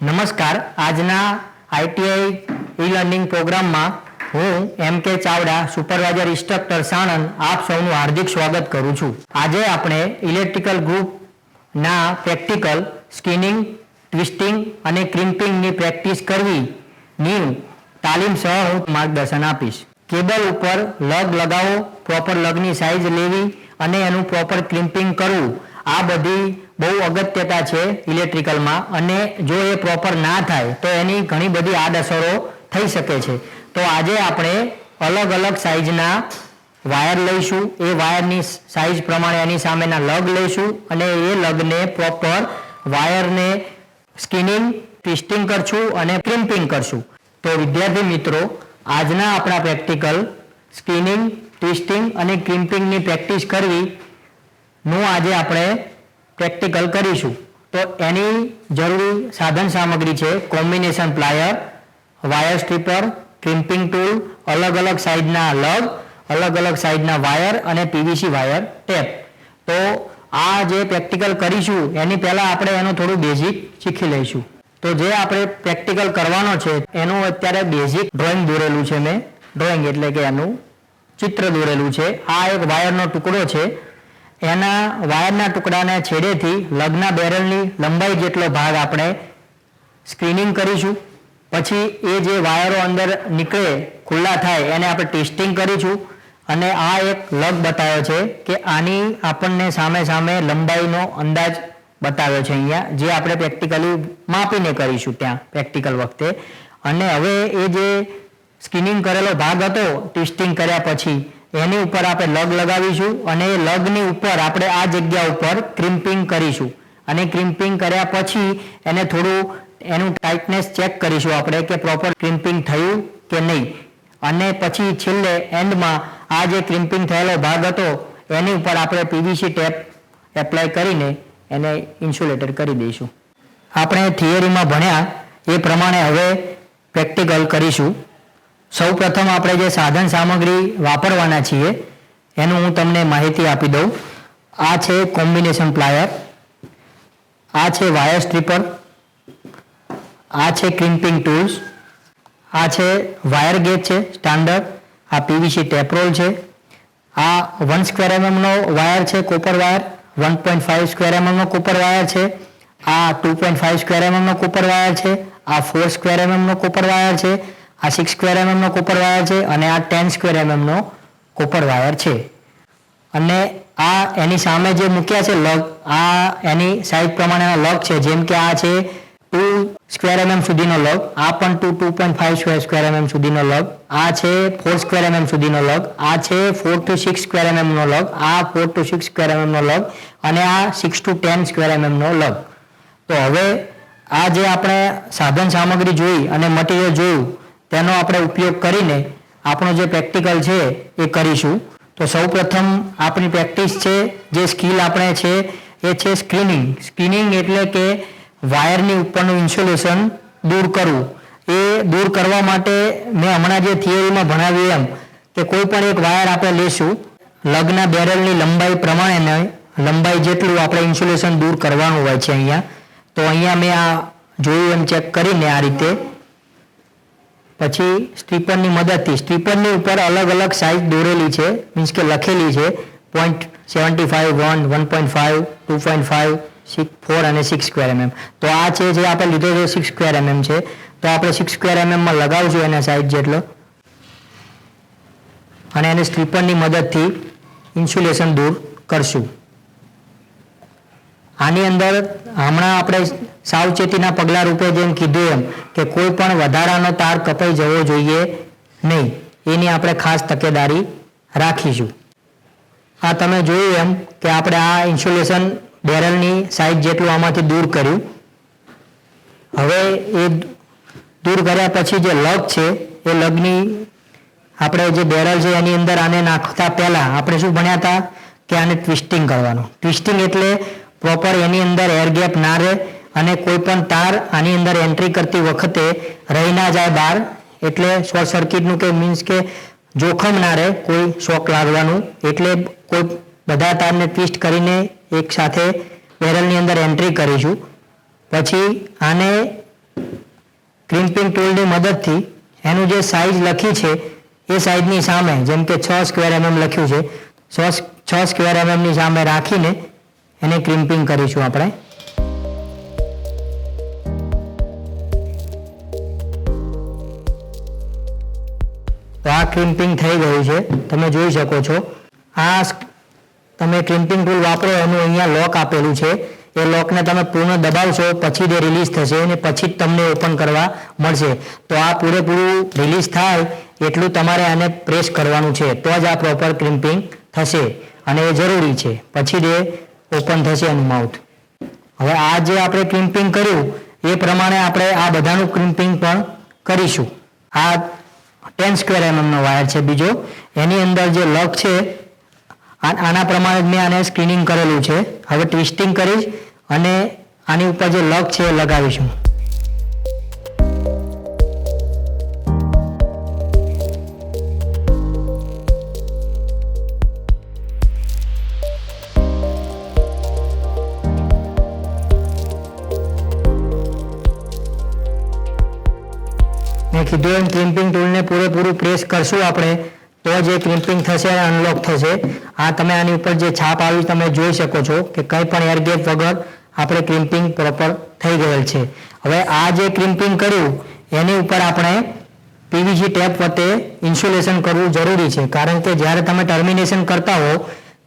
નમસ્કાર. આજના ITI e learning પ્રોગ્રામમાં હું એમ કે ચાવડા, સુપરવાઇઝર ઇન્સ્ટ્રક્ટર સાણંદ, આપ સૌનું હાર્દિક સ્વાગત કરું છું. આજે આપણે ઇલેક્ટ્રિકલ ગ્રુપના પ્રેક્ટિકલ સ્કિનિંગ, ટ્વિસ્ટિંગ અને ક્રિમ્પિંગની પ્રેક્ટિસ કરવી ની તાલીમ સહ હું માર્ગદર્શન આપીશ. કેબલ ઉપર લગ લગાવો, પ્રોપર લગની સાઇઝ લેવી અને એનું પ્રોપર ક્રિમ્પિંગ કરવું. આ બધી બહુ અગત્યતા છે ઇલેક્ટ્રિકલમાં અને જો એ પ્રોપર ના થાય તો એની ઘણી બધી આડઅસરો થઈ શકે છે. તો આજે આપણે અલગ અલગ સાઇઝના વાયર લઈશું. એ વાયરની સાઇઝ પ્રમાણે એની સામેના લગ લઈશું અને એ લગને પ્રોપર વાયરને સ્કિનિંગ ટ્વિસ્ટિંગ કરશું અને ક્રિમ્પિંગ કરશું. તો વિદ્યાર્થી મિત્રો, આજના આપણા પ્રેક્ટિકલ સ્કિનિંગ ટ્વિસ્ટિંગ અને ક્રિમ્પિંગની પ્રેક્ટિસ કરવી. નું આજે આપણે પ્રેક્ટિકલ કરીશું. તો એની જરૂરી સાધન સામગ્રી છે, combination plier, wire stripper, crimping tool, અલગ અલગ સાઇઝના લગ, અલગ અલગ સાઇઝના વાયર અને પીવીસી વાયર ટેપ. તો આ જે પ્રેક્ટિકલ કરીશું, એની પહેલાં આપણે એનું થોડું બેઝિક શીખી લઈશું. તો જે આપણે પ્રેક્ટિકલ કરવાનો છે, એનું અત્યારે બેઝિક ડ્રોઈંગ દોરેલું છે મેં. ડ્રોઈંગ એટલે કે એનું ચિત્ર દોરેલું છે. આ એક વાયરનો ટુકડો છે. એના વાયરના ટુકડાના છેડેથી લગના બેરલની લંબાઈ જેટલો ભાગ આપણે સ્ક્રીનિંગ કરીશું. પછી એ જે વાયરો અંદર નીકળે, ખુલ્લા થાય, એને આપણે ટેસ્ટિંગ કરીશું. અને આ એક લગ બતાવ્યો છે કે આની આપણને સામે સામે લંબાઈનો અંદાજ બતાવ્યો છે અહીંયા, જે આપણે પ્રેક્ટિકલી માપીને કરીશું ત્યાં પ્રેક્ટિકલ વખતે. અને હવે એ જે સ્કિનિંગ કરેલો ભાગ હતો, ટેસ્ટિંગ કર્યા પછી એની ઉપર આપણે લગ લગાવીશું અને એ લગની ઉપર આપણે આ જગ્યા ઉપર ક્રિમ્પિંગ કરીશું. અને ક્રિમ્પિંગ કર્યા પછી એને થોડું એનું ટાઇટનેસ ચેક કરીશું આપણે કે પ્રોપર ક્રિમ્પિંગ થયું કે નહીં. અને પછી છેલ્લે એન્ડમાં આ જે ક્રિમ્પિંગ થયેલો ભાગ હતો, એની ઉપર આપણે પીવીસી ટેપ એપ્લાય કરીને એને ઇન્સ્યુલેટેડ કરી દઈશું. આપણે થિયરીમાં ભણ્યા એ પ્રમાણે હવે પ્રેક્ટિકલ કરીશું. સૌ પ્રથમ આપણે જે સાધન સામગ્રી વાપરવાના છીએ, એનું હું તમને માહિતી આપી દઉં. આ છે કોમ્બિનેશન પ્લાયર, આ છે વાયર સ્ટ્રીપર, આ છે ક્રિમ્પિંગ ટૂલ્સ, આ છે વાયર ગેજ છે, સ્ટાન્ડર્ડ, આ પીવીસી ટેપરોલ છે, આ વન સ્ક્વેર એમએમનો વાયર છે, copper wire, one point five square એમએમનો copper wire છે, આ ટુ પોઈન્ટ ફાઇવ સ્ક્વેર એમએમનો કોપર વાયર છે, આ ફોર સ્ક્વેર એમએમનો કોપર વાયર છે આ સિક્સ સ્ક્વેર એમએમનો કોપર વાયર છે અને આ ટેન સ્ક્વેર એમએમનો કોપર વાયર છે. અને આ એની સામે જે મૂક્યા છે લગ આ એની સાઇઝ પ્રમાણેના લગ છે. જેમ કે આ છે ટુ સ્ક્વેર એમએમ સુધીનો લગ આ પણ two two point square square mm સુધીનો લગ આ છે ફોર સ્ક્વેર એમએમ સુધીનો લગ આ છે ફોર ટુ સિક્સ સ્ક્વેર એમએમનો લગ આ ફોર ટુ સિક્સ સ્ક્વેર એમએમનો લગ અને આ સિક્સ ટુ ટેન સ્ક્વેર એમએમનો લગ તો હવે આ જે આપણે સાધન સામગ્રી જોઈ અને મટીરિયલ જોયું તેનો આપણે ઉપયોગ કરીને આપણો જે પ્રેક્ટિકલ છે એ કરીશું. તો સૌ પ્રથમ આપણી પ્રેક્ટિસ છે, જે સ્કિલ આપણે છે, એ છે સ્ક્રીનિંગ સ્ક્રીનિંગ એટલે કે વાયરની ઉપરનું ઇન્સ્યુલેશન દૂર કરવું. એ દૂર કરવા માટે મેં હમણાં જે થિયરીમાં ભણાવ્યું એમ કે કોઈ પણ એક વાયર આપણે લેશું, લગ્ન બેરલની લંબાઈ પ્રમાણે લંબાઈ જેટલું આપણે ઇન્સ્યુલેશન દૂર કરવાનું હોય છે અહીંયા. તો અહીંયા મેં આ જોયું એમ ચેક કરીને આ રીતે પછી સ્ટ્રીપરની મદદથી સ્ટ્રીપરની ઉપર અલગ અલગ સાઇઝ દોરેલી છે મીન્સ કે લખેલી છે point seventy five one one point five two point five six four અને સિક્સ સ્ક્વેર એમએમ તો આ છે જે આપણે લીધો છે સિક્સ સ્ક્વેર એમએમ છે. તો આપણે સિક્સ સ્ક્વેર એમએમમાં લગાવશું એના સાઇઝ જેટલો. અને એને સ્ટ્રીપરની મદદથી ઇન્સ્યુલેશન દૂર કરશું. આની અંદર હમણાં આપણે સાવચેતીના પગલાં રૂપે જેમ કીધું એમ કે કોઈ પણ વધારાનો તાર કપાઈ જવો જોઈએ નહીં. એની આપણે ખાસ તકેદારી રાખીશું. આ તમે જોયું એમ કે આપણે આ ઇન્સ્યુલેશન બેરલની સાઇઝ જેટલું આમાંથી દૂર કર્યું. હવે એ દૂર કર્યા પછી જે લગ છે, એ લગની આપણે જે બેરલ છે એની અંદર આને નાખતા પહેલાં આપણે શું ભણ્યા હતા? કે આને ટ્વિસ્ટિંગ કરવાનું. ટ્વિસ્ટિંગ એટલે પ્રોપર એની અંદર એર ગેપ ના રહે અને કોઈ પણ તાર આની અંદર એન્ટ્રી કરતી વખતે રહી ના જાય બહાર. એટલે શોર્ટ સર્કિટનું કે મીન્સ કે જોખમ ના રહે કોઈ શોક લાગવાનું. એટલે કોઈ બધા તારને ટ્વિસ્ટ કરીને એક સાથે બેરલની અંદર એન્ટ્રી કરીશું. પછી આને ક્રિમ્પિંગ ટૂલની મદદથી એનું જે સાઇઝ લખી છે એ સાઇઝની સામે, જેમ કે છ સ્ક્વેર એમએમ લખ્યું છે, છ સ્ક્વેર એમએમની સામે રાખીને એને ક્રિમ્પિંગ કરીશું આપણે. તો આ ક્રિમ્પિંગ થઈ ગયું છે. તમે જોઈ શકો છો. આ તમે ક્રિમ્પિંગ ટૂલ વાપરો, એનું અહીંયા લોક આપેલું છે. એ લોકને તમે પૂર્ણ દબાવશો, પછી તે રિલીઝ થશે અને પછી જ તમને ઓપન કરવા મળશે. તો આ પૂરેપૂરું રિલીઝ થાય, એટલું તમારે આને પ્રેસ કરવાનું છે. તો જ આ પ્રોપર ક્રિમ્પિંગ થશે. અને એ જરૂરી છે. પછી તે ઓપન થશે એનું માઉથ હવે આ જે આપણે ક્રિમ્પિંગ કર્યું, એ પ્રમાણે આપણે આ બધાનું ક્રિમ્પિંગ પણ કરીશું. આ ટેન સ્ક્વેર એમએમનો વાયર છે બીજો. એની અંદર જે લક છે આના પ્રમાણે જ મેં આને સ્ક્રીનિંગ કરેલું છે. હવે ટ્વિસ્ટિંગ કરીશ અને આની ઉપર જે લક છે એ લગાવીશું. કીધું એમ ક્રિમ્પિંગ ટૂલને પૂરેપૂરું પ્રેસ કરશું આપણે, તો જ એ ક્રિમ્પિંગ થશે અને અનલોક થશે. આ તમે આની ઉપર જે છાપ આવી તમે જોઈ શકો છો કે કંઈ પણ એરગેપ વગર આપણે ક્રિમ્પિંગ પ્રોપર થઈ ગયેલ છે. હવે આ જે ક્રિમ્પિંગ કર્યું, એની ઉપર આપણે પીવીસી ટેપ વતે ઇન્સ્યુલેશન કરવું જરૂરી છે. કારણ કે જ્યારે તમે ટર્મિનેશન કરતા હો,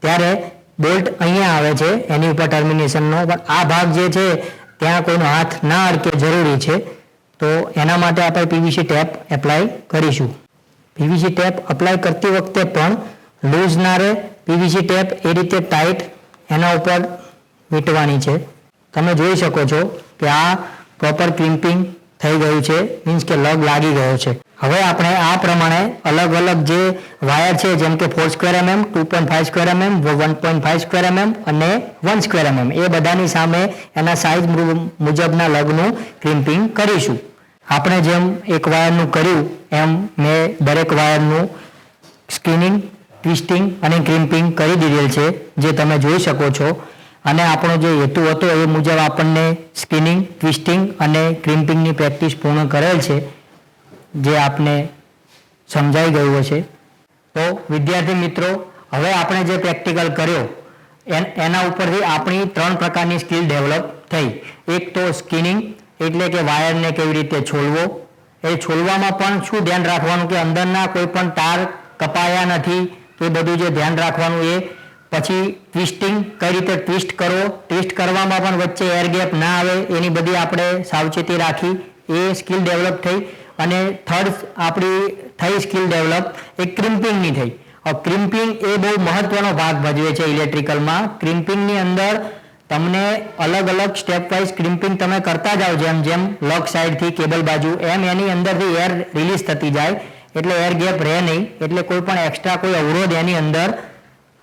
ત્યારે બોલ્ટ અહીંયા આવે છે, એની ઉપર ટર્મિનેશનનો. પણ આ ભાગ જે છે, ત્યાં કોઈનો હાથ ના અડકે જરૂરી છે. તો એના માટે આપણે પીવીસી ટેપ એપ્લાય કરીશું. પીવીસી ટેપ એપ્લાય કરતી વખતે પણ લૂઝ ના રહે. પીવીસી ટેપ એ રીતે ટાઈટ એના ઉપર વીંટવાની છે. તમે જોઈ શકો છો કે આ પ્રોપર ક્લિમ્પિંગ થઈ ગયું છે મીન્સ કે લગ લાગી ગયો છે. હવે આપણે આ પ્રમાણે અલગ અલગ જે વાયર છે, જેમ કે four square MM two point five square MM one point five square MM અને વન સ્ક્વેર એમએમ એ બધાની સામે એના સાઇઝ મુજબના લગનું ક્લિમ્પિંગ કરીશું. આપણે જેમ એક વાયરનું કર્યું, એમ મેં દરેક વાયરનું સ્કિનિંગ ટ્વિસ્ટિંગ અને ક્રિમ્પિંગ કરી દીધેલ છે, જે તમે જોઈ શકો છો. અને આપણો જે હેતુ હતો એ મુજબ આપણને સ્કિનિંગ ટ્વિસ્ટિંગ અને ક્રિમ્પિંગની પ્રેક્ટિસ પૂર્ણ કરેલ છે, જે આપને સમજાઈ ગયું હશે. તો વિદ્યાર્થી મિત્રો, હવે આપણે જે પ્રેક્ટિકલ કર્યો, એન- ઉપરથી આપણી ત્રણ પ્રકારની સ્કિલ ડેવલપ થઈ. એક તો સ્કિનિંગ એટલે કે વાયરને કેવી રીતે છોલવો? એ છોલવામાં પણ શું ધ્યાન રાખવાનું કે અંદરના કોઈ પણ તાર કપાયા નથી? એ બધું જે ધ્યાન રાખવાનું એ. પછી ટ્વિસ્ટિંગ કઈ રીતે ટ્વિસ્ટ કરો? ટ્વિસ્ટ કરવામાં પણ વચ્ચે એર ગેપ ના આવે, એની બધી આપણે સાવચેતી રાખી, એ સ્કિલ ડેવલપ થઈ. અને થર્ડ આપણી થઈ સ્કિલ ડેવલપ એ ક્રિમ્પિંગની થઈ. ક્રિમ્પિંગ એ બહુ મહત્વનો ભાગ ભજવે છે ઇલેક્ટ્રિકલમાં ક્રિમ્પિંગની અંદર તમને અલગ અલગ સ્ટેપ વાઇઝ ક્રિમ્પિંગ તમે કરતા જાઓ જેમ જેમ લોક સાઈડથી કેબલ બાજુ, એમ એની અંદરથી એર રિલીઝ થતી જાય. એટલે એર ગેપ રહે નહીં. એટલે કોઈ પણ એક્સ્ટ્રા કોઈ અવરોધ એની અંદર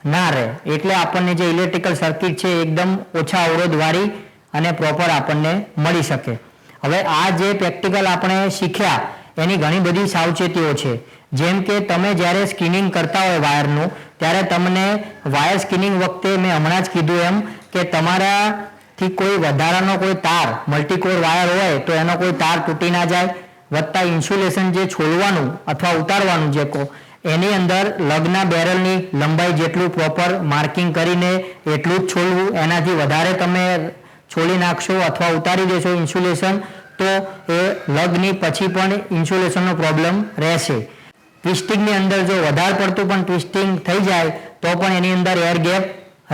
ના રહે. એટલે આપણને જે ઇલેક્ટ્રિકલ સર્કિટ છે, એકદમ ઓછા અવરોધવાળી અને પ્રોપર આપણને મળી શકે. હવે આ જે પ્રેક્ટિકલ આપણે શીખ્યા, એની ઘણી બધી સાવચેતીઓ છે. જેમ કે તમે જ્યારે સ્કિનિંગ કરતા હોય વાયરનું ત્યારે તમને વાયર સ્કિનિંગ વખતે મેં હમણાં જ કીધું એમ કે તમારાથી કોઈ વધારાનો કોઈ તાર મલ્ટીકોર વાયર હોય તો એનો કોઈ તાર તૂટી ના જાય. વત્તા ઇન્સ્યુલેશન જે છોડવાનું અથવા ઉતારવાનું જે કહો, એની અંદર લગના બેરલની લંબાઈ જેટલું પ્રોપર માર્કિંગ કરીને એટલું જ છોડવું એનાથી વધારે તમે છોડી નાખશો અથવા ઉતારી દેશો ઇન્સ્યુલેશન તો એ લગની પછી પણ ઇન્સ્યુલેશનનો પ્રોબ્લેમ રહેશે. ટ્વિસ્ટિંગની અંદર જો વધારે પડતું પણ ટ્વિસ્ટિંગ થઈ જાય, તો પણ એની અંદર એર ગેપ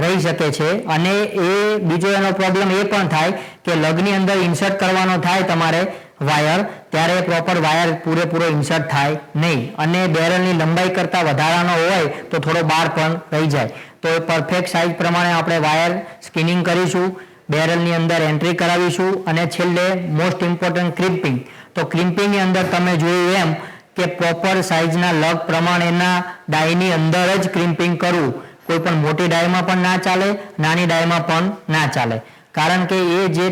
રહી શકે છે અને એ બીજો એનો પ્રોબ્લેમ એ પણ થાય કે લગની અંદર ઇન્સર્ટ કરવાનો થાય તમારે વાયર ત્યારે પ્રોપર વાયર પૂરેપૂરો ઇન્સર્ટ થાય નહીં. અને બેરલની લંબાઈ કરતાં વધારાનો હોય તો થોડો બાર પણ રહી જાય. તો એ પરફેક્ટ સાઇઝ પ્રમાણે આપણે વાયર સ્કિનિંગ કરીશું, બેરલની અંદર એન્ટ્રી કરાવીશું અને છેલ્લે મોસ્ટ ઇમ્પોર્ટન્ટ ક્રિમ્પિંગ તો ક્રિમ્પિંગની અંદર તમે જોયું એમ કે પ્રોપર સાઇઝના લગ પ્રમાણેના ડાયની અંદર જ ક્રિમ્પિંગ કરવું. કોઈ પણ મોટી ડાયમાં પણ ના ચાલે, નાની ડાયમાં પણ ના ચાલે. કારણ કે એ જે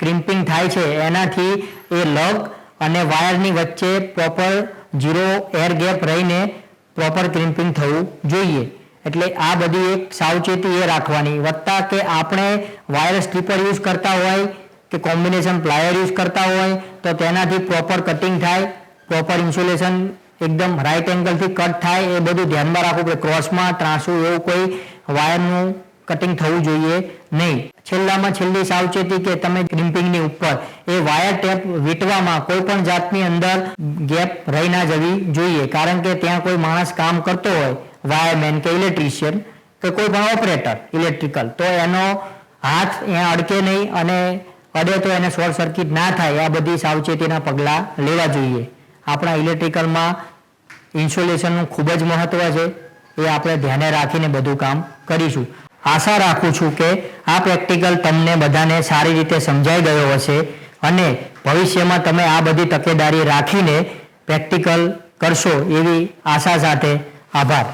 ક્રિમ્પિંગ થાય છે, એનાથી એ લગ અને વાયરની વચ્ચે પ્રોપર ઝીરો એર ગેપ રહીને પ્રોપર ક્રિમ્પિંગ થવું જોઈએ. એટલે આ બધી એક સાવચેતી એ રાખવાની. વત્તા કે આપણે વાયર સ્ટ્રીપર યુઝ કરતા હોય, કે કોમ્બિનેશન પ્લાયર યુઝ કરતા હોય, તો તેનાથી પ્રોપર કટિંગ થાય પ્રોપર ઇન્સ્યુલેશન એકદમ રાઈટ એંગલથી કટ થાય, એ બધું ધ્યાનમાં રાખવું પડે. ક્રોસમાં ત્રાસું, એવું કોઈ વાયરનું કટિંગ થવું જોઈએ નહીં. છેલ્લામાં છેલ્લી સાવચેતી કે તમે ક્રિમ્પિંગની ઉપર એ વાયર ટેપ વીંટવામાં કોઈ પણ જાતની અંદર ગેપ રહી ના જવી જોઈએ. કારણ કે ત્યાં કોઈ માણસ કામ કરતો હોય વાયરમેન કે ઇલેક્ટ્રિશિયન કે કોઈ પણ ઓપરેટર ઇલેક્ટ્રિકલ તો એનો હાથ અહીંયા અડકે નહીં અને અડે તો એને શોર્ટ સર્કિટ ના થાય. આ બધી સાવચેતીના પગલાં લેવા જોઈએ. આપણા ઇલેક્ટ્રિકલમાં ઇન્સ્યુલેશનનું ખૂબ જ મહત્વ છે. એ આપણે ધ્યાને રાખીને બધું કામ કરીશું. આશા રાખું છું કે આ પ્રેક્ટિકલ તમને બધાને સારી રીતે સમજાઈ ગયો હશે અને ભવિષ્યમાં તમે આ બધી તકેદારી રાખીને પ્રેક્ટિકલ કરશો એવી આશા સાથે આભાર.